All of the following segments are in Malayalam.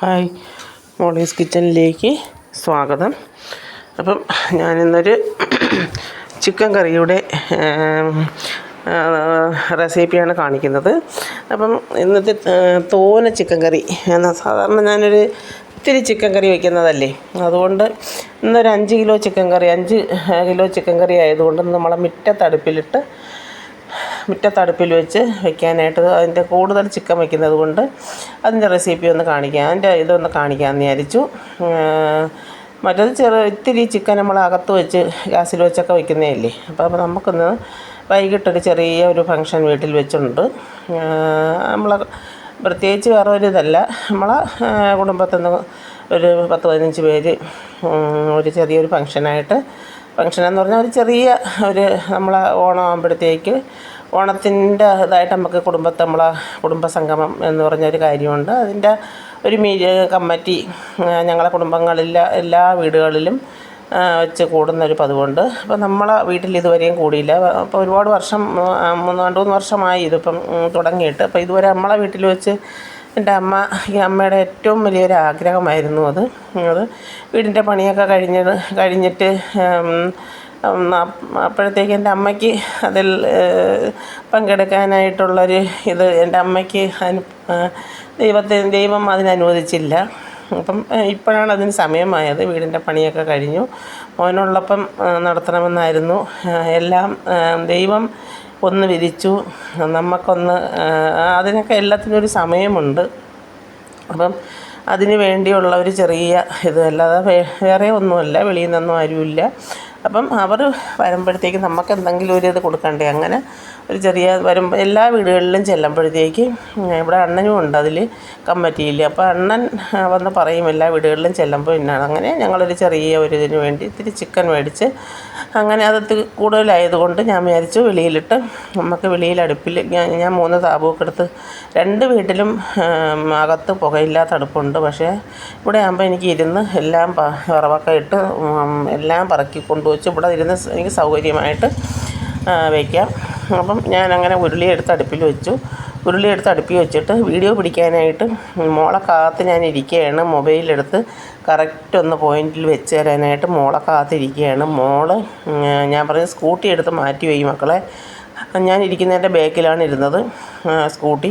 ഹായ് മോളീസ് കിച്ചണിലേക്ക് സ്വാഗതം. അപ്പം ഞാനിന്നൊരു ചിക്കൻ കറിയുടെ റെസിപ്പിയാണ് കാണിക്കുന്നത്. അപ്പം ഇന്നത്തെ തോന ചിക്കൻ കറി എന്നാൽ സാധാരണ ഞാനൊരു ഇത്തിരി ചിക്കൻ കറി വയ്ക്കുന്നതല്ലേ അതുകൊണ്ട് ഇന്നൊരു അഞ്ച് കിലോ ചിക്കൻ കറി അഞ്ച് കിലോ ചിക്കൻ കറി ആയതുകൊണ്ട് നമ്മളെ മിറ്റത്തടുപ്പിലിട്ട് മുറ്റത്തടുപ്പിൽ വെച്ച് വെക്കാനായിട്ട് അതിന്റെ കൂടുതൽ ചിക്കൻ വെക്കുന്നത് കൊണ്ട് അതിന്റെ റെസിപ്പി ഒന്ന് കാണിക്കാം. അതിന്റെ ഇതൊന്ന് കാണിക്കാമെന്ന് വിചാരിച്ചു. മറ്റേത് ചെറു ഇത്തിരി ചിക്കൻ നമ്മൾ അകത്ത് വെച്ച് ഗ്യാസിൽ വെച്ചൊക്കെ വയ്ക്കുന്നതല്ലേ അപ്പോൾ അപ്പോൾ നമുക്കൊന്ന് വൈകിട്ടൊരു ചെറിയ ഒരു ഫങ്ഷൻ വീട്ടിൽ വെച്ചുണ്ട്. നമ്മൾ പ്രത്യേകിച്ച് വേറെ ഒരു ഇതല്ല. നമ്മളെ കുടുംബത്തിൽ നിന്ന് ഒരു പത്ത് പതിനഞ്ച് പേര് ഒരു ചെറിയൊരു ഫങ്ഷനായിട്ട് ഫങ്ഷൻ എന്ന് പറഞ്ഞാൽ ഒരു ചെറിയ ഒരു നമ്മളെ ഓണം ആകുമ്പോഴത്തേക്ക് ഓണത്തിന്റെ ഇതായിട്ട് നമുക്ക് കുടുംബത്തെ നമ്മളെ കുടുംബസംഗമം എന്ന് പറഞ്ഞൊരു കാര്യമുണ്ട്. അതിന്റെ ഒരു മീ കമ്മിറ്റി ഞങ്ങളെ കുടുംബങ്ങളിലെ എല്ലാ വീടുകളിലും വെച്ച് കൂടുന്നൊരു പതിവുണ്ട്. അപ്പോൾ നമ്മളെ വീട്ടിൽ ഇതുവരെയും കൂടിയില്ല. അപ്പോൾ ഒരുപാട് വർഷം മൂന്ന് രണ്ട് മൂന്ന് വർഷമായി ഇതിപ്പം തുടങ്ങിയിട്ട്. അപ്പോൾ ഇതുവരെ നമ്മളെ വീട്ടിൽ വെച്ച് എന്റെ അമ്മ അമ്മയുടെ ഏറ്റവും വലിയൊരു ആഗ്രഹമായിരുന്നു അത്. അത് വീടിന്റെ പണിയൊക്കെ കഴിഞ്ഞ് കഴിഞ്ഞിട്ട് അപ്പോഴത്തേക്ക് എന്റെ അമ്മയ്ക്ക് അതിൽ പങ്കെടുക്കാനായിട്ടുള്ളൊരു ഇത് എന്റെ അമ്മയ്ക്ക് അനു ദൈവത്തെ ദൈവം അതിനനുവദിച്ചില്ല. അപ്പം ഇപ്പോഴാണ് അതിന് സമയമായത്. വീടിന്റെ പണിയൊക്കെ കഴിഞ്ഞു. മോനുള്ളപ്പം നടത്തണമെന്നായിരുന്നു. എല്ലാം ദൈവം ഒന്ന് വിധിച്ചു. നമുക്കൊന്ന് അതിനൊക്കെ എല്ലാത്തിനും ഒരു സമയമുണ്ട്. അപ്പം അതിന് വേണ്ടിയുള്ള ഒരു ചെറിയ ഇതല്ലാതെ വേറെ ഒന്നുമല്ല. വെളിയിൽ നിന്നൊന്നും ആരുമില്ല. അപ്പം അവർ വരുമ്പോഴത്തേക്ക് നമുക്ക് എന്തെങ്കിലും ഒരു ഇത് കൊടുക്കണ്ടേ? അങ്ങനെ ഒരു ചെറിയ വരുമ്പോൾ എല്ലാ വീടുകളിലും ചെല്ലുമ്പോഴത്തേക്ക് ഇവിടെ അണ്ണനും ഉണ്ട് അതിൽ കമ്മിറ്റിയിൽ അപ്പോൾ അണ്ണൻ വന്ന് പറയും എല്ലാ വീടുകളിലും ചെല്ലുമ്പോൾ ഇന്നാണ്. അങ്ങനെ ഞങ്ങളൊരു ചെറിയ ഒരു ഇതിന് വേണ്ടി ഇത്തിരി ചിക്കൻ മേടിച്ച് അങ്ങനെ അത് കൂടുതലായതുകൊണ്ട് ഞാൻ വിചാരിച്ചു വെളിയിലിട്ട് നമുക്ക് വെളിയിൽ അടുപ്പിൽ ഞാൻ ഞാൻ മൂന്ന് താപമൊക്കെ എടുത്ത് രണ്ട് വീട്ടിലും അകത്ത് പുകയില്ലാത്ത അടുപ്പുണ്ട് പക്ഷേ ഇവിടെ ആകുമ്പോൾ എനിക്ക് ഇരുന്ന് എല്ലാം വിറവൊക്കെ ഇട്ട് എല്ലാം പറക്കി കൊണ്ടുവച്ച് ഇവിടെ ഇരുന്ന് എനിക്ക് സൗകര്യമായിട്ട് വയ്ക്കാം അപ്പം ഞാൻ അങ്ങനെ ഉരുളി എടുത്ത് അടുപ്പിൽ വെച്ചു. ഉരുളി എടുത്ത് അടുപ്പിൽ വെച്ചിട്ട് വീഡിയോ പിടിക്കാനായിട്ട് മോളെ കാത്ത് ഞാൻ ഇരിക്കുകയാണ്. മൊബൈലെടുത്ത് കറക്റ്റ് ഒന്ന് പോയിന്റിൽ വെച്ച് തരാനായിട്ട് മോളെ കാത്തിരിക്കുകയാണ് മോൾ ഞാൻ പറഞ്ഞ സ്കൂട്ടി എടുത്ത് മാറ്റി വയ്യും മക്കളെ. ഞാൻ ഇരിക്കുന്നതിന്റെ ബാക്കിലാണ് ഇരുന്നത് സ്കൂട്ടി.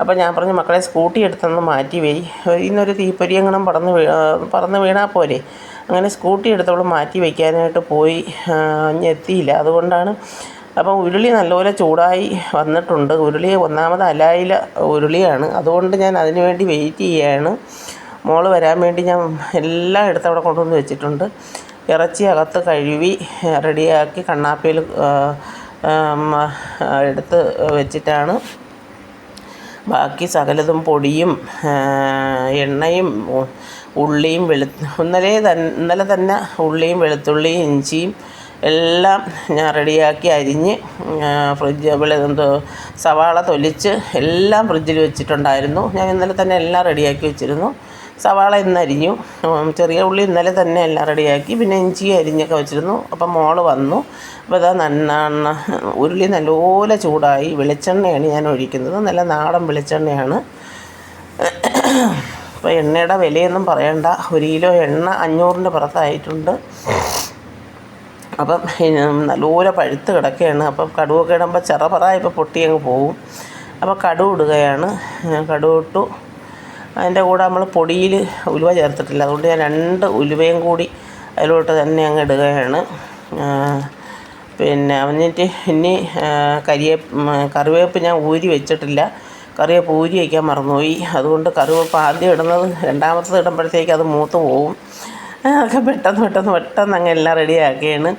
അപ്പോൾ ഞാൻ പറഞ്ഞു മക്കളെ സ്കൂട്ടി എടുത്തൊന്ന് മാറ്റി വെയ്. ഇന്നൊരു തീപ്പൊരിയങ്ങണം പറന്ന് വീ പറന്ന് വീണാൽ പോരെ. അങ്ങനെ സ്കൂട്ടി എടുത്തവൾ മാറ്റി വയ്ക്കാനായിട്ട് പോയി എത്തിയില്ല. അതുകൊണ്ടാണ് അപ്പം ഉരുളി നല്ലപോലെ ചൂടായി വന്നിട്ടുണ്ട്. ഉരുളി ഒന്നാമത് അലായില ഉരുളിയാണ്. അതുകൊണ്ട് ഞാൻ അതിന് വേണ്ടി വെയിറ്റ് ചെയ്യുകയാണ് മോൾ വരാൻ വേണ്ടി ഞാൻ എല്ലാം എടുത്ത് അവിടെ കൊണ്ടുവന്ന് വെച്ചിട്ടുണ്ട്. ഇറച്ചി അകത്ത് കഴുകി റെഡിയാക്കി കണ്ണാപ്പിയിൽ എടുത്ത് വെച്ചിട്ടാണ്. ബാക്കി സകലതും പൊടിയും എണ്ണയും ഉള്ളിയും വെളു ഇന്നലെ തന്നെ ഇന്നലെ തന്നെ ഉള്ളിയും വെളുത്തുള്ളിയും ഇഞ്ചിയും എല്ലാം ഞാൻ റെഡിയാക്കി അരിഞ്ഞ് ഫ്രിഡ്ജ് എന്തോ സവാള തൊലിച്ച് എല്ലാം ഫ്രിഡ്ജിൽ വെച്ചിട്ടുണ്ടായിരുന്നു. ഞാൻ ഇന്നലെ തന്നെ എല്ലാം റെഡിയാക്കി വെച്ചിരുന്നു. സവാള ഇന്ന് അരിഞ്ഞു. ചെറിയ ഉള്ളി ഇന്നലെ തന്നെ എല്ലാം റെഡിയാക്കി. പിന്നെ ഇഞ്ചി അരിഞ്ഞൊക്കെ വെച്ചിരുന്നു. അപ്പം മോൾ വന്നു. അപ്പോൾ ഇതാ നന്ന ഉരുളി നല്ലപോലെ ചൂടായി. വെളിച്ചെണ്ണയാണ് ഞാൻ ഒഴിക്കുന്നത്. നല്ല നാടൻ വെളിച്ചെണ്ണയാണ്. അപ്പോൾ എണ്ണയുടെ വിലയൊന്നും പറയണ്ട. ഒരു കിലോ എണ്ണ അഞ്ഞൂറിന്റെ പുറത്തായിട്ടുണ്ട്. അപ്പം നല്ലപോലെ പഴുത്ത് കിടക്കുകയാണ്. അപ്പം കടുവൊക്കെ ഇടുമ്പോൾ ചിറപറ ഇപ്പോൾ പൊട്ടി അങ്ങ് പോവും. അപ്പോൾ കടുവ് ഇടുകയാണ്. കടുവ് ഇട്ടു. അതിന്റെ കൂടെ നമ്മൾ പൊടിയിൽ ഉലുവ ചേർത്തിട്ടില്ല. അതുകൊണ്ട് ഞാൻ രണ്ട് ഉലുവയും കൂടി അതിലോട്ട് തന്നെ അങ്ങ് ഇടുകയാണ്. പിന്നെ എന്നിട്ട് ഇനി കരിയേ കറിവേപ്പ് ഞാൻ ഊരി വെച്ചിട്ടില്ല. കറിവേപ്പ് ഊരി വയ്ക്കാൻ മറന്നുപോയി. അതുകൊണ്ട് കറിവേപ്പ് ആദ്യം ഇടുന്നത് രണ്ടാമത്തത് ഇടുമ്പോഴത്തേക്ക് അത് മൂത്ത് പോവും. അതൊക്കെ പെട്ടെന്ന് പെട്ടെന്ന് പെട്ടെന്ന് അങ്ങ് എല്ലാം റെഡിയാക്കുകയാണ്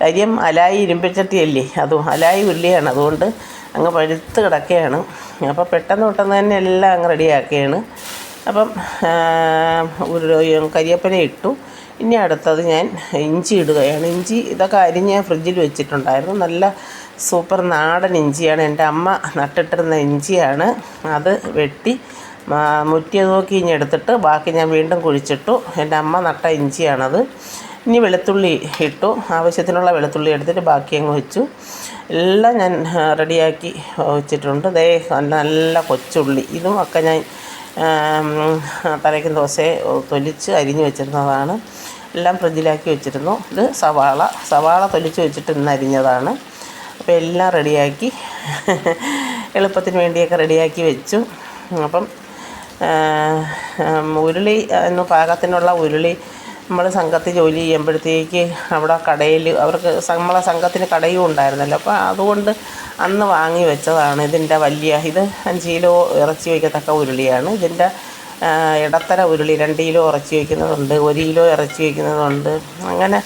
കാര്യം അലായി ഇരുമ്പച്ചട്ടിയല്ലേ അതും അലായി ഉള്ളിയാണ് അതുകൊണ്ട് അങ്ങ് പഴുത്ത് കിടക്കുകയാണ്. അപ്പോൾ പെട്ടെന്ന് പെട്ടെന്ന് തന്നെ എല്ലാം അങ്ങ് റെഡിയാക്കുകയാണ് അപ്പം ഒരു കരിയപ്പന ഇട്ടു. ഇനി അടുത്തത് ഞാൻ ഇഞ്ചി ഇടുകയാണ്. ഇഞ്ചി ഇതൊക്കെ അരിഞ്ഞ് ഫ്രിഡ്ജിൽ വെച്ചിട്ടുണ്ടായിരുന്നു. നല്ല സൂപ്പർ നാടൻ ഇഞ്ചിയാണ്. എന്റെ അമ്മ നട്ടിട്ടിരുന്ന ഇഞ്ചിയാണ്. അത് വെട്ടി മുറ്റിയത് നോക്കി ഇനി എടുത്തിട്ട് ബാക്കി ഞാൻ വീണ്ടും കുഴിച്ചിട്ടു. എന്റെ അമ്മ നട്ട ഇഞ്ചിയാണത്. ഇനി വെളുത്തുള്ളി ഇട്ടു. ആവശ്യത്തിനുള്ള വെളുത്തുള്ളി എടുത്തിട്ട് ബാക്കി അങ്ങ് വെച്ചു. എല്ലാം ഞാൻ റെഡിയാക്കി വെച്ചിട്ടുണ്ട്. ദേ നല്ല കൊച്ചുള്ളി. ഇതും ഒക്കെ ഞാൻ തലയ്ക്കും ദോശയെ തൊലിച്ച് അരിഞ്ഞു വെച്ചിരുന്നതാണ്. എല്ലാം ഫ്രിഡ്ജിലാക്കി വെച്ചിരുന്നു. ഇത് സവാള. സവാള തൊലിച്ച് വെച്ചിട്ട് ഇന്ന് അരിഞ്ഞതാണ്. അപ്പോൾ എല്ലാം റെഡിയാക്കി. എളുപ്പത്തിന് വേണ്ടിയൊക്കെ റെഡിയാക്കി വെച്ചു. അപ്പം ഉരുളി എന്ന് പാകത്തിനുള്ള ഉരുളി നമ്മൾ സംഘത്തിൽ ജോലി ചെയ്യുമ്പോഴത്തേക്ക് അവിടെ കടയിൽ അവർക്ക് നമ്മളെ സംഘത്തിന് കടയും ഉണ്ടായിരുന്നല്ലോ. അപ്പോൾ അതുകൊണ്ട് അന്ന് വാങ്ങി വെച്ചതാണ് ഇതിന്റെ വലിയ ഇത് അഞ്ച് കിലോ ഇറച്ചി വയ്ക്കത്തക്ക ഉരുളിയാണ്. ഇതിന്റെ ഇടത്തര ഉരുളി രണ്ട് കിലോ ഇറച്ചി വയ്ക്കുന്നതുണ്ട് ഒരു കിലോ ഇറച്ചി വയ്ക്കുന്നതുണ്ട്. അങ്ങനെ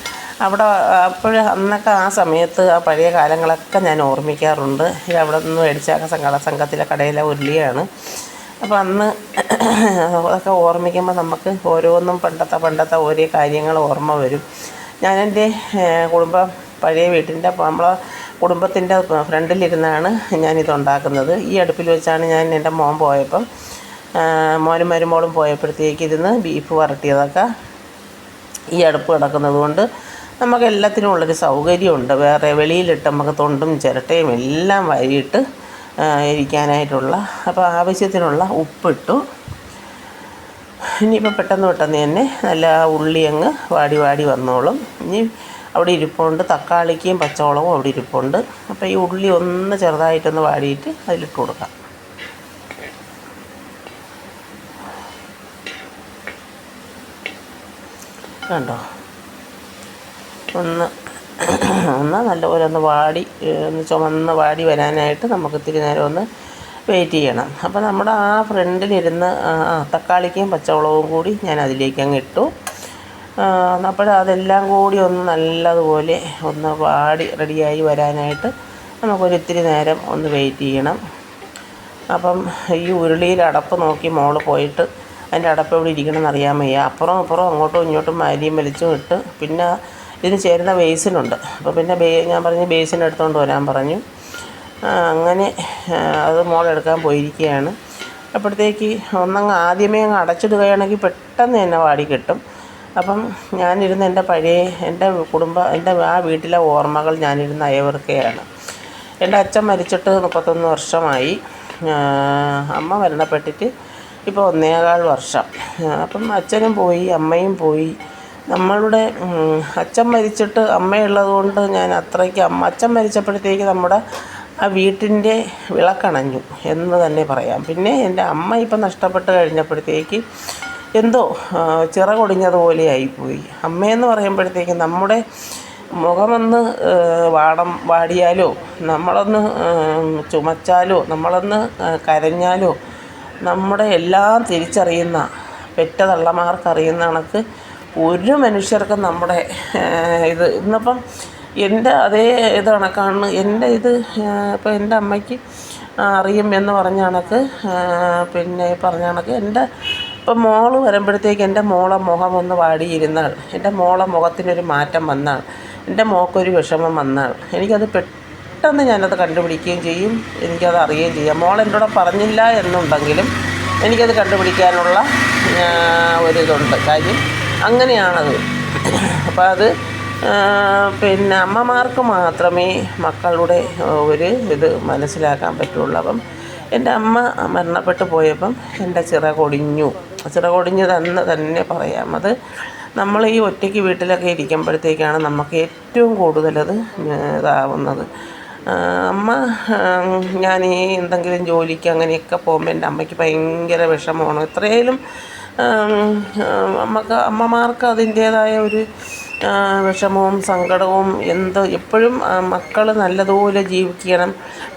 അവിടെ അപ്പോൾ അന്നൊക്കെ ആ സമയത്ത് ആ പഴയ കാലങ്ങളൊക്കെ ഞാൻ ഓർമ്മിക്കാറുണ്ട്. ഇത് അവിടെ നിന്ന് മേടിച്ച സംഘ സംഘത്തിലെ കടയിലെ ഉരുളിയാണ്. അപ്പോൾ അന്ന് അതൊക്കെ ഓർമ്മിക്കുമ്പോൾ നമുക്ക് ഓരോന്നും പണ്ടത്തെ പണ്ടത്തെ ഓരോ കാര്യങ്ങൾ ഓർമ്മ വരും. ഞാനെന്റെ കുടുംബം പഴയ വീട്ടിന്റെ നമ്മളെ കുടുംബത്തിന്റെ ഫ്രണ്ടിലിരുന്നാണ് ഞാനിതുണ്ടാക്കുന്നത് ഈ അടുപ്പിൽ വെച്ചാണ് ഞാൻ എന്റെ മോൻ പോയപ്പം മോനും മരുമോളും പോയപ്പോഴത്തേക്ക് ഇരുന്ന് ബീഫ് വരട്ടിയതൊക്കെ ഈ അടുപ്പ് കിടക്കുന്നത് കൊണ്ട് നമുക്ക് എല്ലാത്തിനും ഉള്ളൊരു സൗകര്യമുണ്ട്. വേറെ വെളിയിലിട്ട് നമുക്ക് തൊണ്ടും ചിരട്ടയും എല്ലാം വരിയിട്ട് ഇരിക്കാനായിട്ടുള്ള അപ്പോൾ ആവശ്യത്തിനുള്ള ഉപ്പിട്ടു. ഇനിയിപ്പോൾ പെട്ടെന്ന് പെട്ടെന്ന് തന്നെ നല്ല ഉള്ളി അങ്ങ് വാടി വാടി വന്നോളും. ഇനി അവിടെ ഇരിപ്പുണ്ട് തക്കാളിക്കും പച്ചമുളകും അവിടെ ഇരിപ്പുണ്ട്. അപ്പോൾ ഈ ഉള്ളി ഒന്ന് ചെറുതായിട്ടൊന്ന് വാടിയിട്ട് അതിലിട്ട് കൊടുക്കാം. കണ്ടോ? ഒന്ന് ഒന്ന് നല്ലപോലെ ഒന്ന് വാടി ഒന്ന് ചുമന്ന് വാടി വരാനായിട്ട് നമുക്ക് ഇത്തിരി നേരം ഒന്ന് വെയിറ്റ് ചെയ്യണം. അപ്പോൾ നമ്മുടെ ആ ഫ്രണ്ടിലിരുന്ന് ആ തക്കാളിക്കും പച്ചമുളകും കൂടി ഞാൻ അതിലേക്ക് അങ്ങ് ഇട്ടു. അപ്പോൾ അതെല്ലാം കൂടി ഒന്ന് നല്ലതുപോലെ ഒന്ന് വാടി റെഡിയായി വരാനായിട്ട് നമുക്കൊരു ഇത്തിരി നേരം ഒന്ന് വെയിറ്റ് ചെയ്യണം. അപ്പം ഈ ഉരുളിയിൽ അടപ്പ് നോക്കി മോൾ പോയിട്ട് അതിന്റെ അടപ്പ് എവിടെ ഇരിക്കണമെന്ന് അറിയാൻ വയ്യ. അപ്പുറം അപ്പുറം അങ്ങോട്ടും ഇങ്ങോട്ടും മാരിയും വലിച്ചും ഇട്ട് പിന്നെ ഇതിന് ചേരുന്ന ബേസിനുണ്ട്. അപ്പോൾ പിന്നെ ബേ ഞാൻ പറഞ്ഞു ബേസിൻ എടുത്തുകൊണ്ട് വരാൻ പറഞ്ഞു. അങ്ങനെ അത് മോളെടുക്കാൻ പോയിരിക്കുകയാണ് അപ്പോഴത്തേക്ക് ഒന്നങ്ങ് ആദ്യമേ അങ്ങ് അടച്ചിടുകയാണെങ്കിൽ പെട്ടെന്ന് തന്നെ വാടി കിട്ടും. അപ്പം ഞാനിരുന്ന് എന്റെ പഴയ എന്റെ കുടുംബം എന്റെ ആ വീട്ടിലെ ഓർമ്മകൾ ഞാനിരുന്ന് അയവർക്കുകയാണ് എന്റെ അച്ഛൻ മരിച്ചിട്ട് മുപ്പത്തൊന്ന് വർഷമായി. അമ്മ മരണപ്പെട്ടിട്ട് ഇപ്പോൾ ഒന്നേകാൽ വർഷം. അപ്പം അച്ഛനും പോയി അമ്മയും പോയി. നമ്മളുടെ അച്ഛൻ മരിച്ചിട്ട് അമ്മയുള്ളത് കൊണ്ട് ഞാൻ അത്രയ്ക്ക് അമ്മ അച്ഛൻ മരിച്ചപ്പോഴത്തേക്ക് നമ്മുടെ ആ വീട്ടിന്റെ വിളക്കണഞ്ഞു എന്ന് തന്നെ പറയാം. പിന്നെ എന്റെ അമ്മ ഇപ്പം നഷ്ടപ്പെട്ട് കഴിഞ്ഞപ്പോഴത്തേക്ക് എന്തോ ചിറകൊടിഞ്ഞതുപോലെ ആയിപ്പോയി. അമ്മയെന്ന് പറയുമ്പോഴത്തേക്ക് നമ്മുടെ മുഖമൊന്ന് വാടം വാടിയാലോ നമ്മളൊന്ന് ചുമച്ചാലോ നമ്മളൊന്ന് കരഞ്ഞാലോ നമ്മുടെ എല്ലാം തിരിച്ചറിയുന്ന പെറ്റ തള്ളമാർക്കറിയുന്ന കണക്ക് ഒരു മനുഷ്യർക്കും നമ്മുടെ ഇത് ഇന്നിപ്പം എന്റെ അതേ ഇത് കണക്കാണ് എന്റെ ഇത് ഇപ്പം എന്റെ അമ്മയ്ക്ക് അറിയും എന്ന് പറഞ്ഞ കണക്ക് പിന്നെ പറഞ്ഞ കണക്ക്. എന്റെ ഇപ്പം മോൾ വരുമ്പോഴത്തേക്ക് എന്റെ മോളെ മുഖം ഒന്ന് വാടിയിരുന്നാൾ. എന്റെ മോളെ മുഖത്തിനൊരു മാറ്റം വന്നാൽ എന്റെ മോക്കൊരു വിഷമം വന്നാൽ എനിക്കത് പെട്ടെന്ന് ഞാനത് കണ്ടുപിടിക്കുകയും ചെയ്യും. എനിക്കത് അറിയുകയും ചെയ്യാം. മോൾ എന്നോട് പറഞ്ഞില്ല എന്നുണ്ടെങ്കിലും എനിക്കത് കണ്ടുപിടിക്കാനുള്ള ഒരിതുണ്ട് കാര്യം അങ്ങനെയാണത്. അപ്പം അത് പിന്നെ അമ്മമാർക്ക് മാത്രമേ മക്കളുടെ ഒരു ഇത് മനസ്സിലാക്കാൻ പറ്റുള്ളൂ. അപ്പം എന്റെ അമ്മ മരണപ്പെട്ടു പോയപ്പം എന്റെ ചിറ കൊടിഞ്ഞു. ചിറകൊടിഞ്ഞു ചിറകൊടിഞ്ഞതെന്ന് തന്നെ പറയാം. അത് നമ്മൾ ഈ ഒറ്റയ്ക്ക് വീട്ടിലൊക്കെ ഇരിക്കുമ്പോഴത്തേക്കാണ് നമുക്ക് ഏറ്റവും കൂടുതലത് ഇതാവുന്നത്. അമ്മ ഞാൻ ഈ എന്തെങ്കിലും ജോലിക്ക് അങ്ങനെയൊക്കെ പോകുമ്പോൾ എന്റെ അമ്മയ്ക്ക് ഭയങ്കര വിഷമമാണ്. എത്രയായാലും നമുക്ക് അമ്മമാർക്ക് അതിന്റേതായ ഒരു വിഷമവും സങ്കടവും എന്ത് എപ്പോഴും മക്കൾ നല്ലതുപോലെ ജീവിക്കണം.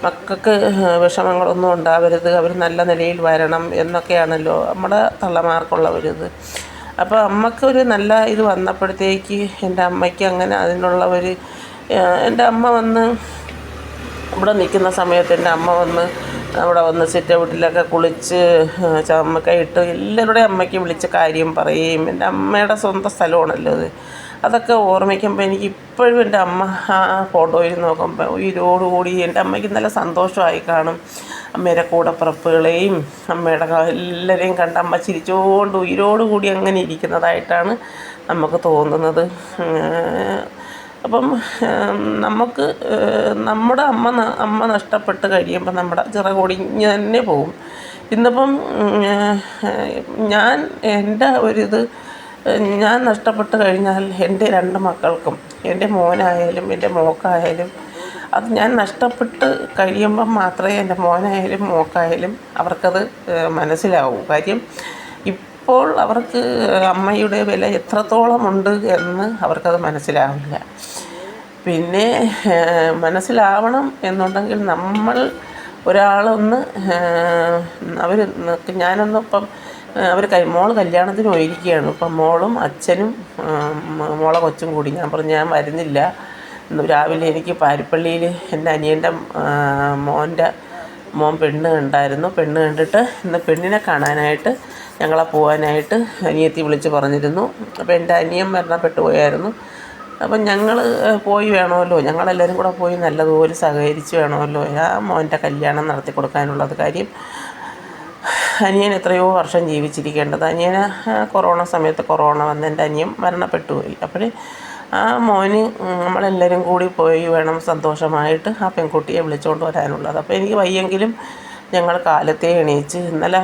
മക്കൾക്ക് വിഷമങ്ങളൊന്നും ഉണ്ടാവരുത്. അവർ നല്ല നിലയിൽ വരണം എന്നൊക്കെയാണല്ലോ നമ്മുടെ തള്ളമാർക്കുള്ള ഒരു ഇത് അപ്പോൾ അമ്മക്കൊരു നല്ല ഇത് വന്നപ്പോഴത്തേക്ക് എന്റെ അമ്മയ്ക്ക് അങ്ങനെ അതിനുള്ള ഒരു എന്റെ അമ്മ വന്ന് ഇവിടെ നിൽക്കുന്ന സമയത്ത് എന്റെ അമ്മ വന്ന് അവിടെ വന്ന് സിറ്റ് ഔട്ടിലൊക്കെ കുളിച്ച് ചമ്മക്കയിട്ട് എല്ലാവരുടെയും അമ്മയ്ക്ക് വിളിച്ച് കാര്യം പറയുകയും എന്റെ അമ്മയുടെ സ്വന്തം സ്ഥലമാണല്ലോ അത്. അതൊക്കെ ഓർമ്മിക്കുമ്പോൾ എനിക്ക് ഇപ്പോഴും എന്റെ അമ്മ ആ ഫോട്ടോയിൽ നോക്കുമ്പോൾ കൂടി എന്റെ അമ്മയ്ക്ക് നല്ല സന്തോഷമായി കാണും. അമ്മയുടെ കൂടപ്പിറപ്പുകളെയും അമ്മയുടെ എല്ലാവരെയും കണ്ട് അമ്മ ചിരിച്ചുകൊണ്ട് ഉയരോടുകൂടി അങ്ങനെ ഇരിക്കുന്നതായിട്ടാണ് നമുക്ക് തോന്നുന്നത്. അപ്പം നമുക്ക് നമ്മുടെ അമ്മ അമ്മ നഷ്ടപ്പെട്ട് കഴിയുമ്പോൾ നമ്മുടെ ചിറകൊടിഞ്ഞ് തന്നെ പോകും. ഇന്നിപ്പം ഞാൻ എന്റെ ഒരിത് ഞാൻ നഷ്ടപ്പെട്ട് കഴിഞ്ഞാൽ എന്റെ രണ്ട് മക്കൾക്കും എന്റെ മോനായാലും എന്റെ മോക്കായാലും അത് ഞാൻ നഷ്ടപ്പെട്ട് കഴിയുമ്പം മാത്രമേ എന്റെ മോനായാലും മോക്കായാലും അവർക്കത് മനസ്സിലാവൂ. കാര്യം ഇപ്പോൾ അവർക്ക് അമ്മയുടെ വില എത്രത്തോളം ഉണ്ട് എന്ന് അവർക്കത് മനസ്സിലാവില്ല. പിന്നെ മനസ്സിലാവണം എന്നുണ്ടെങ്കിൽ നമ്മൾ ഒരാളൊന്ന് അവർ ഞാനൊന്ന് ഇപ്പം അവർ കൈ മോൾ കല്യാണത്തിന് പോയിരിക്കുകയാണ്. ഇപ്പം മോളും അച്ഛനും മോളെ കൊച്ചും കൂടി. ഞാൻ പറഞ്ഞു ഞാൻ വരുന്നില്ല. രാവിലെ എനിക്ക് പാരിപ്പള്ളിയിൽ എന്റെ അനിയന്റെ മോന്റെ മോൻ പെണ്ണ് കണ്ടായിരുന്നു. പെണ്ണ് കണ്ടിട്ട് ഇന്ന് പെണ്ണിനെ കാണാനായിട്ട് ഞങ്ങളെ പോകാനായിട്ട് അനിയത്തി വിളിച്ച് പറഞ്ഞിരുന്നു. അപ്പോൾ എന്റെ അനിയൻ മരണപ്പെട്ടു പോയായിരുന്നു. അപ്പം ഞങ്ങൾ പോയി വേണമല്ലോ. ഞങ്ങളെല്ലാവരും കൂടെ പോയി നല്ലതുപോലെ സഹകരിച്ച് വേണമല്ലോ. ആ മോന്റെ കല്യാണം നടത്തി കൊടുക്കാനുള്ളത് കാര്യം. അനിയൻ എത്രയോ വർഷം ജീവിച്ചിരിക്കേണ്ടത്. അനിയന് കൊറോണ സമയത്ത് കൊറോണ വന്ന് എന്റെ അനിയൻ മരണപ്പെട്ടു പോയി. അപ്പോൾ ആ മോന് നമ്മളെല്ലാവരും കൂടി പോയി വേണം സന്തോഷമായിട്ട് ആ പെൺകുട്ടിയെ വിളിച്ചുകൊണ്ട് വരാനുള്ളത്. അപ്പോൾ എനിക്ക് വയ്യെങ്കിലും ഞങ്ങൾ കാലത്തെ എണീച്ച് ഇന്നലെ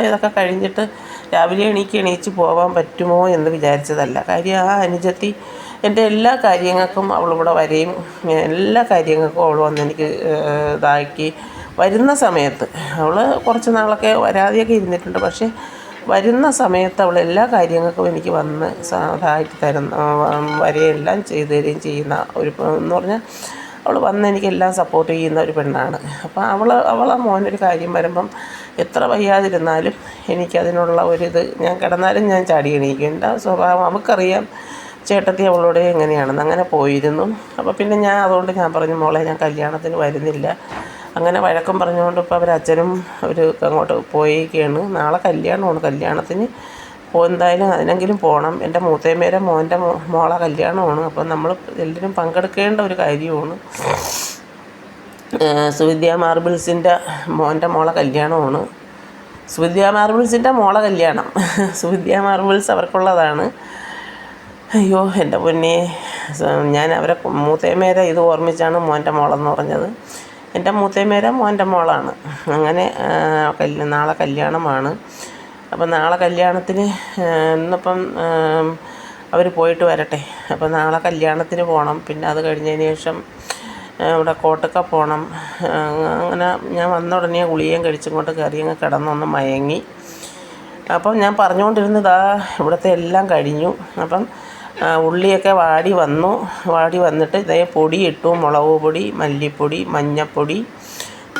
ഇതൊക്കെ കഴിഞ്ഞിട്ട് രാവിലെ എണീക്ക് എണീച്ച് പോകാൻ പറ്റുമോ എന്ന് വിചാരിച്ചതല്ല. കാര്യം ആ അനുജത്തി എന്റെ എല്ലാ കാര്യങ്ങൾക്കും അവളിവിടെ വരെയും. എല്ലാ കാര്യങ്ങൾക്കും അവൾ വന്ന് എനിക്ക് ഇതാക്കി. വരുന്ന സമയത്ത് അവൾ കുറച്ച് നാളൊക്കെ വരാതെയൊക്കെ ഇരുന്നിട്ടുണ്ട്. പക്ഷേ വരുന്ന സമയത്ത് അവൾ എല്ലാ കാര്യങ്ങൾക്കും എനിക്ക് വന്ന് സഹായിട്ട് തരുന്ന വരെയെല്ലാം ചെയ്തു തരികയും ചെയ്യുന്ന ഒരു എന്ന് പറഞ്ഞാൽ അവൾ വന്ന് എനിക്കെല്ലാം സപ്പോർട്ട് ചെയ്യുന്ന ഒരു പെണ്ണാണ്. അപ്പോൾ അവൾ അവളെ മോനൊരു കാര്യം വരുമ്പം എത്ര വയ്യാതിരുന്നാലും എനിക്കതിനുള്ള ഒരിത് ഞാൻ കിടന്നാലും ഞാൻ ചാടി എണീക്കും. എന്റെ സ്വഭാവം അവൾക്കറിയാം ചേട്ടത്തി അവളോട് എങ്ങനെയാണെന്ന്. അങ്ങനെ പോയിരുന്നു. അപ്പോൾ പിന്നെ ഞാൻ അതുകൊണ്ട് ഞാൻ പറഞ്ഞു മോളെ ഞാൻ കല്യാണത്തിന് വരുന്നില്ല. അങ്ങനെ വഴക്കം പറഞ്ഞുകൊണ്ട് ഇപ്പോൾ അവർ ഒരു അങ്ങോട്ട് പോയേക്കാണ്. നാളെ കല്യാണമാണ്. കല്യാണത്തിന് പോ എന്തായാലും അതിനെങ്കിലും പോകണം എന്റെ മൂത്തേമേരെ മോന്റെ മോളെ കല്യാണമാണ്. അപ്പം നമ്മൾ എല്ലാവരും പങ്കെടുക്കേണ്ട ഒരു കാര്യമാണ്. സുവിദ്യ മാർബിൾസിന്റെ മോന്റെ മോളെ കല്യാണമാണ്. സുവിദ്യ മാർബിൾസിന്റെ മോളെ കല്യാണം. സുവിദ്യ മാർബിൾസ് അവർക്കുള്ളതാണ്. അയ്യോ എന്റെ പൊന്നെ. ഞാൻ അവരെ മൂത്തേമേരെ ഇത് ഓർമ്മിച്ചാണ് മോന്റെ മോളെന്ന് പറഞ്ഞത്. എന്റെ മൂത്തേമേരെ മോന്റെ മോളാണ്. അങ്ങനെ നാളെ കല്യാണമാണ്. അപ്പം നാളെ കല്യാണത്തിന് ഇന്നിപ്പം അവർ പോയിട്ട് വരട്ടെ. അപ്പം നാളെ കല്യാണത്തിന് പോകണം പിന്നെ അത് കഴിഞ്ഞതിന് ശേഷം ഇവിടെ കോട്ടക്ക പോകണം അങ്ങനെ ഞാൻ വന്ന ഉടനെ ഗുളികയും കഴിച്ചിങ്ങോട്ട് കയറി അങ്ങ് കിടന്നൊന്ന് മയങ്ങി. അപ്പം ഞാൻ പറഞ്ഞുകൊണ്ടിരുന്നതാ ഇവിടുത്തെ എല്ലാം കഴിഞ്ഞു. അപ്പം ഉള്ളിയൊക്കെ വാടി വന്നു. വാടി വന്നിട്ട് ഇതേ പൊടി ഇട്ടു മുളക് പൊടി മല്ലിപ്പൊടി മഞ്ഞൾപ്പൊടി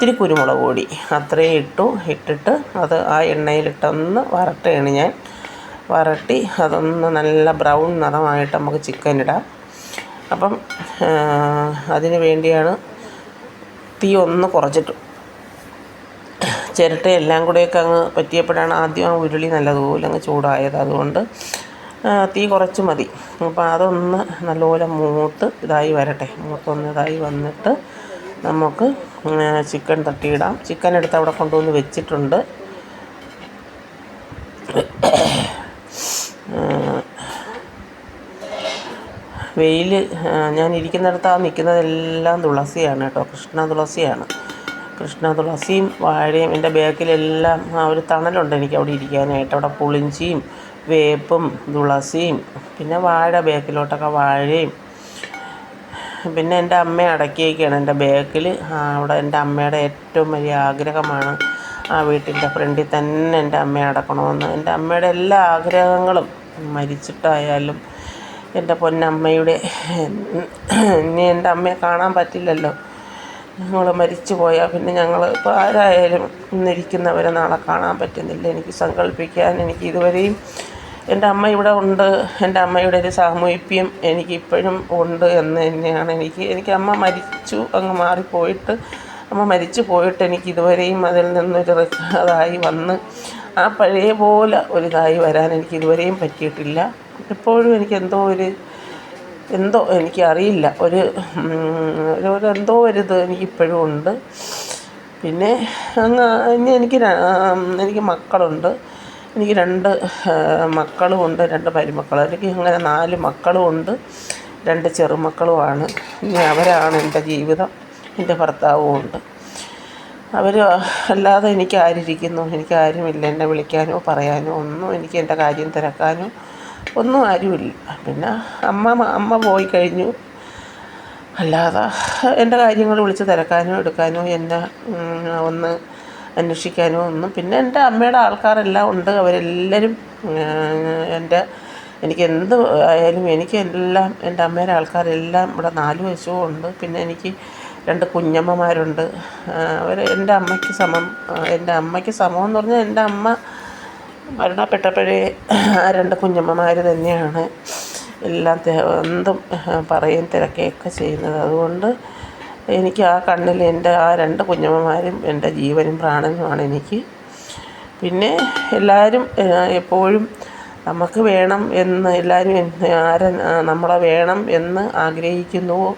ഇത്തിരി കുരുമുളക് പൊടി. അത്രയും ഇട്ടു ഇട്ടിട്ട് അത് ആ എണ്ണയിലിട്ടൊന്ന് വരട്ടുകയാണ് ഞാൻ. വരട്ടി അതൊന്ന് നല്ല ബ്രൗൺ നിറമായിട്ട് നമുക്ക് ചിക്കൻ ഇടാം. അപ്പം അതിന് വേണ്ടിയാണ് തീ ഒന്ന് കുറച്ചിട്ടു. ചിരട്ട എല്ലാം കൂടെയൊക്കെ അങ്ങ് പറ്റിയപ്പോഴാണ് ആദ്യം ആ ഉരുളി നല്ലതുപോലെ അങ്ങ് ചൂടായത്. അതുകൊണ്ട് തീ കുറച്ച് മതി. അപ്പോൾ അതൊന്ന് നല്ലപോലെ മൂത്ത് ഇതായി വരട്ടെ. മൂത്തൊന്ന് ഇതായി വന്നിട്ട് നമുക്ക് ചിക്കൻ തട്ടിയിടാം. ചിക്കൻ എടുത്ത് അവിടെ കൊണ്ടുവന്ന് വെച്ചിട്ടുണ്ട്. വെയിൽ ഞാൻ ഇരിക്കുന്നിടത്ത് ആ നിൽക്കുന്നതെല്ലാം തുളസിയാണ് കേട്ടോ. കൃഷ്ണ തുളസിയാണ്. കൃഷ്ണ തുളസിയും വാഴയും എന്റെ ബാക്കിലെല്ലാം ആ ഒരു തണലുണ്ട് എനിക്ക് അവിടെ ഇരിക്കാനായിട്ട്. അവിടെ പുളിഞ്ചിയും വേപ്പും തുളസിയും പിന്നെ വാഴ ബാക്കിലോട്ടൊക്കെ വാഴയും പിന്നെ എന്റെ അമ്മ അടക്കിയേക്കാണ്. എന്റെ ബാക്കിൽ അവിടെ എന്റെ അമ്മയുടെ ഏറ്റവും വലിയ ആഗ്രഹമാണ് ആ വീട്ടിന്റെ ഫ്രണ്ടിൽ തന്നെ എന്റെ അമ്മയെ അടക്കണമെന്ന്. എന്റെ അമ്മയുടെ എല്ലാ ആഗ്രഹങ്ങളും മരിച്ചിട്ടായാലും എന്റെ പൊന്നമ്മയുടെ ഇനി എന്റെ അമ്മയെ കാണാൻ പറ്റില്ലല്ലോ. ഞങ്ങൾ മരിച്ചു പോയാൽ പിന്നെ ഞങ്ങൾ ഇപ്പോൾ ആരായാലും ഇന്നിരിക്കുന്നവരെ നാളെ കാണാൻ പറ്റുന്നില്ല. എനിക്ക് സങ്കല്പിക്കാൻ എനിക്ക് ഇതുവരെയും എന്റെ അമ്മ ഇവിടെ ഉണ്ട് എന്റെ അമ്മയുടെ ഒരു സാമീപ്യം എനിക്കിപ്പോഴും ഉണ്ട് എന്ന് തന്നെയാണ് എനിക്ക് എനിക്ക് അമ്മ മരിച്ചു അങ്ങ് മാറിപ്പോയിട്ട് അമ്മ മരിച്ചു പോയിട്ട് എനിക്ക് ഇതുവരെയും അതിൽ നിന്നൊരു അതായി വന്ന് ആ പഴയ പോലെ ഒരു ഒരിതായി വരാൻ എനിക്ക് ഇതുവരെയും പറ്റിയിട്ടില്ല. എപ്പോഴും എനിക്ക് എന്തോ ഒരു എന്തോ എനിക്കറിയില്ല. ഒരു ഉം, ഒരു ഒരു എന്തോ ഒരിത് എനിക്കിപ്പോഴും ഉണ്ട്. പിന്നെ അങ്ങ് ഇനി എനിക്ക് എനിക്ക് മക്കളുണ്ട്. എനിക്ക് രണ്ട് മക്കളുമുണ്ട് രണ്ട് മരുമക്കൾ എനിക്ക് അങ്ങനെ നാല് മക്കളുമുണ്ട് രണ്ട് ചെറുമക്കളുമാണ്. ഇനി അവരാണ് എന്റെ ജീവിതം എന്റെ ഭർത്താവും ഉണ്ട് അവർ അല്ലാതെ എനിക്ക് ആരിരിക്കുന്നു. എനിക്ക് ആരുമില്ല എന്നെ വിളിക്കാനോ പറയാനോ ഒന്നും എനിക്ക് എന്റെ കാര്യം തിരക്കാനോ ഒന്നും ആരുമില്ല. പിന്നെ അമ്മ അമ്മ പോയി കഴിഞ്ഞു. അല്ലാതെ എന്റെ കാര്യങ്ങൾ വിളിച്ച് തിരക്കാനോ എടുക്കാനോ എന്നെ ഒന്ന് അന്വേഷിക്കാനോ ഒന്നും. പിന്നെ എന്റെ അമ്മയുടെ ആൾക്കാരെല്ലാം ഉണ്ട്. അവരെല്ലാവരും എന്റെ എനിക്ക് എന്ത് ആയാലും എനിക്ക് എല്ലാം എന്റെ അമ്മയുടെ ആൾക്കാരെല്ലാം ഇവിടെ നാല് വശവും ഉണ്ട്. പിന്നെ എനിക്ക് രണ്ട് കുഞ്ഞമ്മമാരുണ്ട്. അവർ എന്റെ അമ്മയ്ക്ക് സമം എന്റെ അമ്മയ്ക്ക് സമം എന്ന് പറഞ്ഞാൽ എന്റെ അമ്മ മരണപ്പെട്ടപ്പോഴേ ആ രണ്ട് കുഞ്ഞമ്മമാർ തന്നെയാണ് എല്ലാം എന്തും പറയും തിരക്കുകയൊക്കെ ചെയ്യുന്നത്. അതുകൊണ്ട് എനിക്ക് ആ കണ്ണിൽ എന്റെ ആ രണ്ട് കുഞ്ഞമ്മമാരും എന്റെ ജീവനും പ്രാണനുമാണ് എനിക്ക്. പിന്നെ എല്ലാവരും എപ്പോഴും നമുക്ക് വേണം എന്ന് എല്ലാവരും ആരെ നമ്മളെ വേണം എന്ന് ആഗ്രഹിക്കുന്നുവോ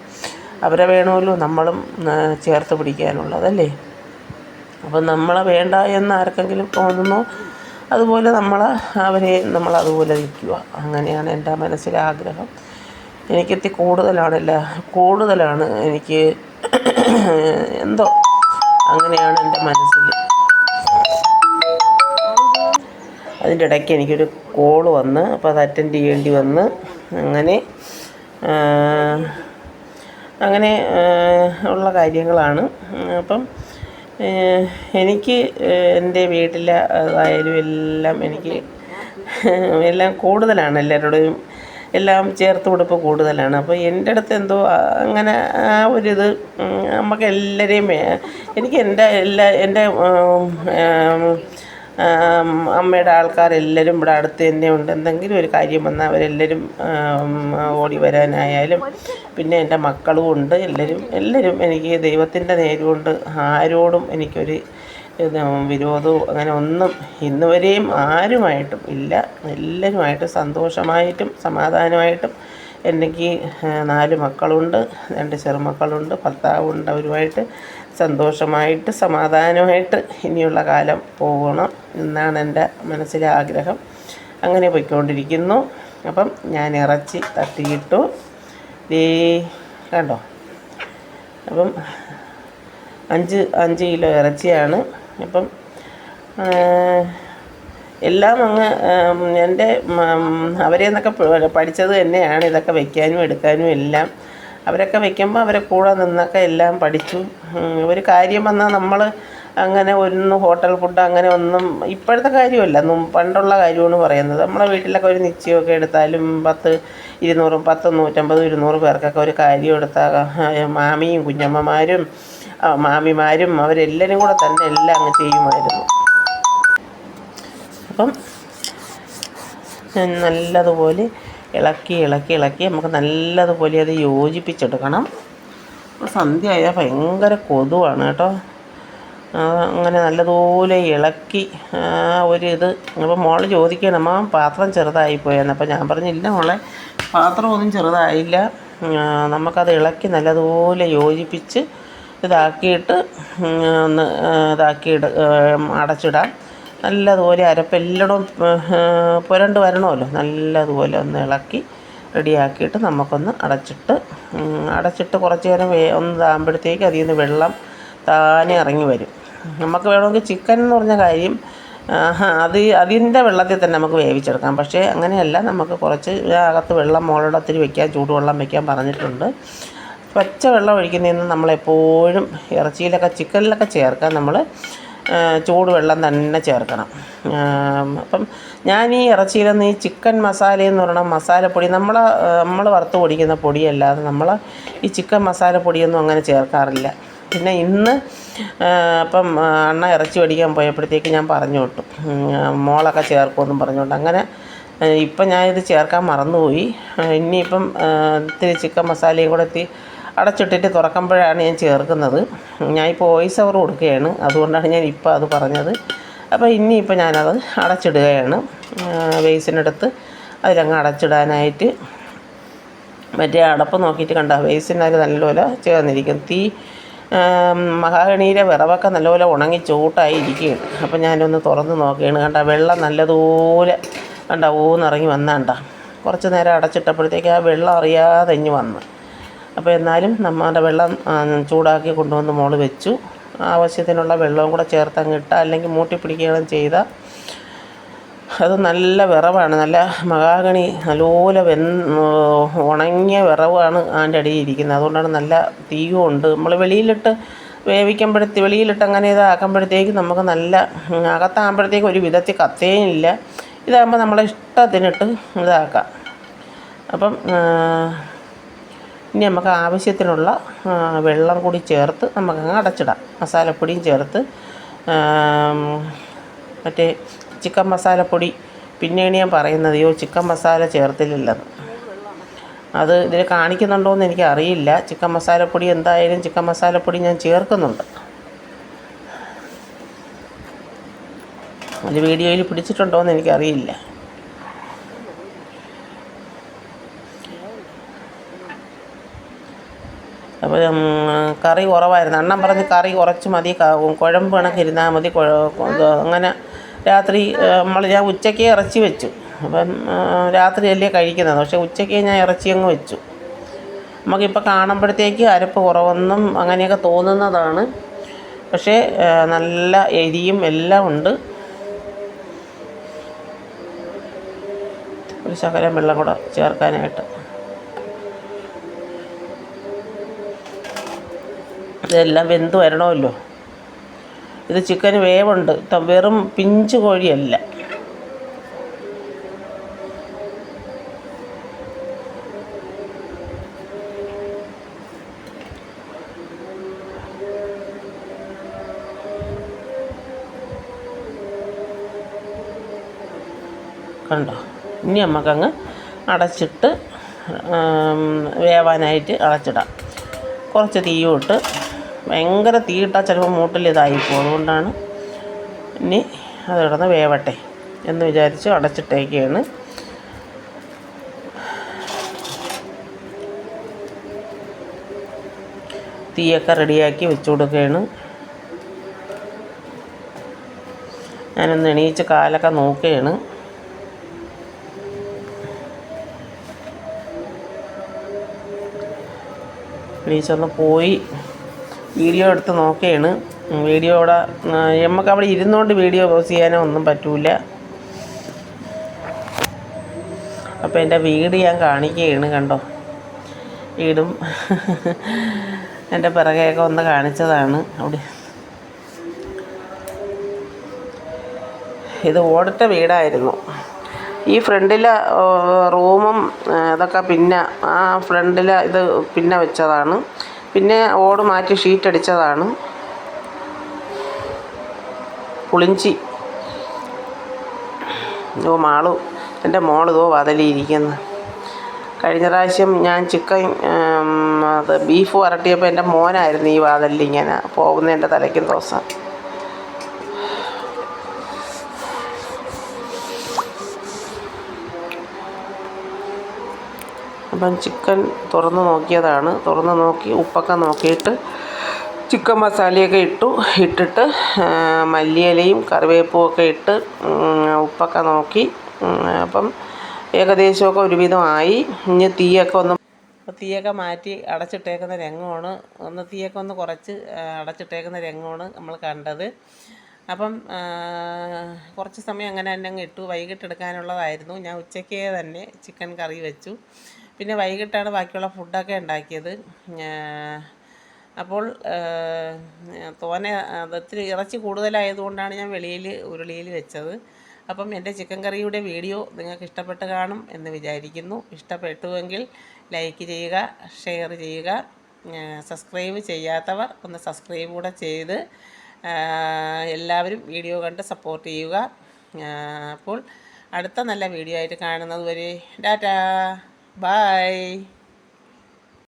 അവരെ വേണമല്ലോ നമ്മളും ചേർത്ത് പിടിക്കാനുള്ളതല്ലേ? അപ്പം നമ്മളെ വേണ്ട എന്ന് ആർക്കെങ്കിലും തോന്നുന്നു? അതുപോലെ നമ്മൾ അവരെ നമ്മൾ അതുപോലെ നിൽക്കുക. അങ്ങനെയാണ് എന്റെ മനസ്സിലെ ആഗ്രഹം. എനിക്കെത്തി കൂടുതലാണല്ല കൂടുതലാണ് എനിക്ക് എന്തോ. അങ്ങനെയാണ് എന്റെ മനസ്സിൽ. അതിന്റെ ഇടയ്ക്ക് എനിക്കൊരു കോൾ വന്ന് അപ്പോൾ അത് അറ്റൻഡ് ചെയ്യേണ്ടി വന്ന്. അങ്ങനെ അങ്ങനെ ഉള്ള കാര്യങ്ങളാണ്. അപ്പം എനിക്ക് എന്റെ വീട്ടിലെ അതായാലും എല്ലാം എനിക്ക് എല്ലാം കൂടുതലാണ് എല്ലാവരോടും എല്ലാം ചേർത്ത് കൊടുപ്പ് കൂടുതലാണ്. അപ്പോൾ എന്റെ അടുത്ത് എന്തോ അങ്ങനെ ആ ഒരിത് നമുക്ക് എല്ലാവരെയും എനിക്ക് എന്റെ എല്ലാ എന്റെ അമ്മയുടെ ആൾക്കാരെല്ലാവരും ഇവിടെ അടുത്ത് തന്നെ ഉണ്ട്. എന്തെങ്കിലും ഒരു കാര്യം വന്നാൽ അവരെല്ലാവരും ഓടി വരാനായാലും പിന്നെ എന്റെ മക്കളും ഉണ്ട്. എല്ലാവരും എല്ലാവരും എനിക്ക് ദൈവത്തിന്റെ നേരുകൊണ്ട് ആരോടും എനിക്കൊരു വിരോധവും അങ്ങനെ ഒന്നും ഇന്ന് വരെയും ആരുമായിട്ടും ഇല്ല. എല്ലാവരുമായിട്ട് സന്തോഷമായിട്ടും സമാധാനമായിട്ടും എനിക്ക് നാല് മക്കളുണ്ട് രണ്ട് ചെറുമക്കളുണ്ട് ഭർത്താവുണ്ട്. അവരുമായിട്ട് സന്തോഷമായിട്ട് സമാധാനമായിട്ട് ഇനിയുള്ള കാലം പോകണം എന്നാണ് എന്റെ മനസ്സിലെ ആഗ്രഹം. അങ്ങനെ പോയിക്കൊണ്ടിരിക്കുന്നു. അപ്പം ഞാൻ ഇറച്ചി തട്ടിയിട്ടു. ദേ കണ്ടോ? അപ്പം അഞ്ച് അഞ്ച് കിലോ ഇറച്ചിയാണ്. അപ്പം എല്ലാം അങ്ങ് എന്റെ അവരെ നിന്നൊക്കെ പഠിച്ചത് തന്നെയാണ്. ഇതൊക്കെ വയ്ക്കാനും എടുക്കാനും എല്ലാം. അവരൊക്കെ വയ്ക്കുമ്പോൾ അവരെ കൂടെ നിന്നൊക്കെ എല്ലാം പഠിച്ചു. ഒരു കാര്യം വന്നാൽ നമ്മൾ അങ്ങനെ ഒന്നും ഹോട്ടൽ ഫുഡ് അങ്ങനെ ഒന്നും ഇപ്പോഴത്തെ കാര്യമല്ല. പണ്ടുള്ള കാര്യമാണ് പറയുന്നത്. നമ്മളെ വീട്ടിലൊക്കെ ഒരു നിശ്ചയമൊക്കെ എടുത്താലും പത്ത് ഇരുന്നൂറും പത്ത് നൂറ്റമ്പതും ഇരുന്നൂറ് പേർക്കൊക്കെ ഒരു കാര്യം എടുത്താൽ മാമിയും കുഞ്ഞമ്മമാരും മാമിമാരും അവരെല്ലാവരും കൂടെ തന്നെ എല്ലാം അങ്ങ് ചെയ്യുമായിരുന്നു. അപ്പം നല്ലതുപോലെ ഇളക്കി ഇളക്കി ഇളക്കി നമുക്ക് നല്ലതുപോലെ അത് യോജിപ്പിച്ചെടുക്കണം. സന്ധ്യ ആയാൽ ഭയങ്കര കൊതുവാണ് കേട്ടോ. അങ്ങനെ നല്ലതുപോലെ ഇളക്കി ഒരു ഇത്. അപ്പോൾ മോൾ ചോദിക്കണം അമ്മ പാത്രം ചെറുതായി പോയെന്ന്. അപ്പോൾ ഞാൻ പറഞ്ഞില്ല മോളെ പാത്രം ഒന്നും ചെറുതായില്ല. നമുക്കത് ഇളക്കി നല്ലതുപോലെ യോജിപ്പിച്ച് ഇതാക്കിയിട്ട് ഒന്ന് ഇതാക്കി അടച്ചിടാം. നല്ലതുപോലെ അരപ്പെല്ലടവും പുരണ്ട് വരണമല്ലോ. നല്ലതുപോലെ ഒന്ന് ഇളക്കി റെഡിയാക്കിയിട്ട് നമുക്കൊന്ന് അടച്ചിട്ട് അടച്ചിട്ട് കുറച്ച് നേരം വേ ഒന്ന് ഇതാകുമ്പോഴത്തേക്ക് അതിൽ നിന്ന് വെള്ളം താനെ ഇറങ്ങി വരും. നമുക്ക് വേണമെങ്കിൽ ചിക്കൻ എന്ന് പറഞ്ഞ കാര്യം അത് അതിന്റെ വെള്ളത്തിൽ തന്നെ നമുക്ക് വേവിച്ചെടുക്കാം. പക്ഷേ അങ്ങനെയല്ല നമുക്ക് കുറച്ച് അകത്ത് വെള്ളം മുകളിടത്തിൽ വെക്കാൻ ചൂടുവെള്ളം വെക്കാൻ പറഞ്ഞിട്ടുണ്ട്. പച്ച വെള്ളം ഒഴിക്കുന്നതിന് നമ്മളെപ്പോഴും ഇറച്ചിയിലൊക്കെ ചിക്കനിലൊക്കെ ചേർക്കാൻ നമ്മൾ ചൂടുവെള്ളം തന്നെ ചേർക്കണം. അപ്പം ഞാൻ ഈ ഇറച്ചിയിലൊന്നും ഈ ചിക്കൻ മസാല എന്ന് പറയുന്ന മസാലപ്പൊടി നമ്മൾ നമ്മൾ വറുത്ത് പൊടിക്കുന്ന പൊടിയല്ലാതെ നമ്മൾ ഈ ചിക്കൻ മസാലപ്പൊടിയൊന്നും അങ്ങനെ ചേർക്കാറില്ല. പിന്നെ ഇന്ന് അപ്പം അണ്ണ ഇറച്ചി മേടിക്കാൻ പോയപ്പോഴത്തേക്ക് ഞാൻ പറഞ്ഞു വിട്ടു. മോളൊക്കെ ചേർക്കുമെന്നും പറഞ്ഞുകൊണ്ട് അങ്ങനെ ഇപ്പം ഞാനിത് ചേർക്കാൻ മറന്നുപോയി. ഇനിയിപ്പം ഇത്തിരി ചിക്കൻ മസാലയും കൂടെ എത്തി അടച്ചിട്ടിട്ട് തുറക്കുമ്പോഴാണ് ഞാൻ ചേർക്കുന്നത്. ഞാൻ ഇപ്പോൾ വോയിസ് ഓവർ കൊടുക്കുകയാണ്. അതുകൊണ്ടാണ് ഞാൻ ഇപ്പോൾ അത് പറഞ്ഞത്. അപ്പോൾ ഇനിയിപ്പോൾ ഞാനത് അടച്ചിടുകയാണ്. വേസിനടുത്ത് അതിലങ്ങ് അടച്ചിടാനായിട്ട് മറ്റേ അടപ്പ് നോക്കിയിട്ട് കണ്ട? വേസിനാൽ നല്ലപോലെ ചേർന്നിരിക്കും തീ മഹാഗണിയിലെ വിറവൊക്കെ നല്ലപോലെ ഉണങ്ങി ചൂട്ടായി ഇരിക്കുകയാണ്. അപ്പം ഞാനൊന്ന് തുറന്ന് നോക്കുകയാണ്. കണ്ട? വെള്ളം നല്ലതുപോലെ കണ്ട? ഊന്നിറങ്ങി വന്നാണ്ട കുറച്ച് നേരം അടച്ചിട്ടപ്പോഴത്തേക്ക് ആ വെള്ളം അറിയാതെ ഇഞ്ഞ് വന്നു. അപ്പോൾ എന്നാലും നമ്മുടെ വെള്ളം ചൂടാക്കി കൊണ്ടുവന്ന് മോൾ വെച്ചു. ആവശ്യത്തിനുള്ള വെള്ളവും കൂടെ ചേർത്ത് ഇട്ടാൽ അല്ലെങ്കിൽ മൂട്ടി പിടിക്കുകയും ചെയ്ത. അത് നല്ല വിറവാണ് നല്ല മഹാഗണി നല്ലപോലെ വെ ഉണങ്ങിയ വിറവാണ് അതിന്റെ അടിയിൽ ഇരിക്കുന്നത്. അതുകൊണ്ടാണ് നല്ല തീയും ഉണ്ട്. നമ്മൾ വെളിയിലിട്ട് വേവിക്കുമ്പോഴത്തെ വെളിയിലിട്ട് അങ്ങനെ ഇതാക്കുമ്പോഴത്തേക്ക് നമുക്ക് നല്ല അകത്താകുമ്പോഴത്തേക്ക് ഒരു വിധത്തിൽ കത്തേയും ഇല്ല. ഇതാകുമ്പോൾ നമ്മളെ ഇഷ്ടത്തിനിട്ട് ഇതാക്കാം. അപ്പം ഇനി നമുക്ക് ആവശ്യത്തിനുള്ള വെള്ളം കൂടി ചേർത്ത് നമുക്കങ്ങ് അടച്ചിടാം. മസാലപ്പൊടിയും ചേർത്ത് മറ്റേ ചിക്കൻ മസാലപ്പൊടി. പിന്നെയാണ് ഞാൻ പറയുന്നത് ചിക്കൻ മസാല ചേർത്തില്ലല്ലത് അത് ഇതിൽ കാണിക്കുന്നുണ്ടോ എന്ന് എനിക്ക് അറിയില്ല ചിക്കൻ മസാലപ്പൊടി എന്തായാലും ചിക്കൻ മസാലപ്പൊടി ഞാൻ ചേർക്കുന്നുണ്ട്. അത് വീഡിയോയിൽ പിടിച്ചിട്ടുണ്ടോ എന്ന് എനിക്കറിയില്ല. അപ്പോൾ കറി കുറവായിരുന്നു. അണ്ണൻ പറഞ്ഞ് കറി കുറച്ച് മതി കുഴമ്പ് കണക്ക് ഇരുന്നാൽ മതി അങ്ങനെ രാത്രി നമ്മൾ ഞാൻ ഉച്ചയ്ക്ക് ഇറച്ചി വെച്ചു. അപ്പം രാത്രി രാത്രിയല്ലേ കഴിക്കുന്നത്. പക്ഷേ ഉച്ചയ്ക്ക് ഞാൻ ഇറച്ചി അങ്ങ് വെച്ചു. നമുക്കിപ്പോൾ കാണുമ്പോഴത്തേക്ക് അരപ്പ് കുറവൊന്നും അങ്ങനെയൊക്കെ തോന്നുന്നതാണ്. പക്ഷേ നല്ല എരിയും എല്ലാം ഉണ്ട്. ഒരു ശകലം വെള്ളം കൂടെ ചേർക്കാനായിട്ട്. ഇതെല്ലാം വെന്ത് വരണമല്ലോ. ഇത് ചിക്കൻ വേവുണ്ട്. വെറും പിഞ്ച് കോഴിയല്ല. കണ്ടോ? ഇനി നമുക്കങ്ങ് അടച്ചിട്ട് വേവാനായിട്ട് അടച്ചിടാം. കുറച്ച് തീയും ഇട്ട് ഭയങ്കര തീയിട്ടാൽ ചിലപ്പോൾ മൂട്ടിൽ ഇതായിപ്പോൾ അതുകൊണ്ടാണ് ഇനി അത് കിടന്ന് വേവട്ടെ എന്ന് വിചാരിച്ച് അടച്ചിട്ടേക്കാണ്. തീയൊക്കെ റെഡിയാക്കി വെച്ചു കൊടുക്കുകയാണ്. ഞാനൊന്ന് എണീച്ച് കാലൊക്കെ നോക്കുകയാണ്. എണീച്ചൊന്ന് പോയി. വീഡിയോ എടുത്ത് നോക്കുകയാണ് വീഡിയോ അവിടെ നമുക്ക് അവിടെ ഇരുന്നുകൊണ്ട് വീഡിയോ പോസ് ചെയ്യാനോ ഒന്നും പറ്റൂല. അപ്പോൾ എന്റെ വീട് ഞാൻ കാണിക്കുകയാണ് കണ്ടോ? വീടും എന്റെ പിറകെയൊക്കെ ഒന്ന് കാണിച്ചതാണ് അവിടെ. ഇത് ഓടിട്ട വീടായിരുന്നു. ഈ ഫ്രണ്ടിലെ റൂമും ഇതൊക്കെ പിന്നെ ആ ഫ്രണ്ടിലെ ഇത് പിന്നെ വെച്ചതാണ്. പിന്നെ ഓട് മാറ്റി ഷീറ്റ് അടിച്ചതാണ്. പുളിഞ്ചി. ഓ മാളു. എന്റെ മോൾ ഇതോ വതലിയിരിക്കുന്നു. കഴിഞ്ഞ പ്രാവശ്യം ഞാൻ ചിക്കൻ അത് ബീഫ് വരട്ടിയപ്പോൾ എന്റെ മോനായിരുന്നു ഈ വാതലിൽ ഇങ്ങനെ പോകുന്നതിന്റെ തലയ്ക്കും ദിവസം അപ്പം ചിക്കൻ തുറന്ന് നോക്കിയതാണ്. തുറന്ന് നോക്കി ഉപ്പൊക്കെ നോക്കിയിട്ട് ചിക്കൻ മസാലയൊക്കെ ഇട്ടു. ഇട്ടിട്ട് മല്ലിയിലയും കറിവേപ്പും ഒക്കെ ഇട്ട് ഉപ്പൊക്കെ നോക്കി. അപ്പം ഏകദേശമൊക്കെ ഒരുവിധമായി. ഇനി തീയൊക്കെ ഒന്ന് തീയൊക്കെ മാറ്റി അടച്ചിട്ടേക്കുന്ന രംഗമാണ്. ഒന്ന് തീയൊക്കെ ഒന്ന് കുറച്ച് അടച്ചിട്ടേക്കുന്ന രംഗമാണ് നമ്മൾ കണ്ടത്. അപ്പം കുറച്ച് സമയം അങ്ങനെ തന്നെ അങ്ങ് ഇട്ടു. വൈകിട്ട് എടുക്കാനുള്ളതായിരുന്നു ഞാൻ ഉച്ചയ്ക്ക് തന്നെ ചിക്കൻ കറി വെച്ചു. പിന്നെ വൈകിട്ടാണ് ബാക്കിയുള്ള ഫുഡൊക്കെ ഉണ്ടാക്കിയത്. അപ്പോൾ തോനെ ഇത്തിരി ഇറച്ചി കൂടുതലായതുകൊണ്ടാണ് ഞാൻ വെളിയിൽ ഉരുളിയിൽ വെച്ചത്. അപ്പം എന്റെ ചിക്കൻ കറിയുടെ വീഡിയോ നിങ്ങൾക്ക് ഇഷ്ടപ്പെട്ട് കാണും എന്ന് വിചാരിക്കുന്നു. ഇഷ്ടപ്പെട്ടുവെങ്കിൽ ലൈക്ക് ചെയ്യുക ഷെയർ ചെയ്യുക. സബ്സ്ക്രൈബ് ചെയ്യാത്തവർ ഒന്ന് സബ്സ്ക്രൈബ് കൂടെ ചെയ്ത് എല്ലാവരും വീഡിയോ കണ്ട് സപ്പോർട്ട് ചെയ്യുക. അപ്പോൾ അടുത്ത നല്ല വീഡിയോ ആയിട്ട് കാണുന്നത് വരെ ടാറ്റാ! Bye.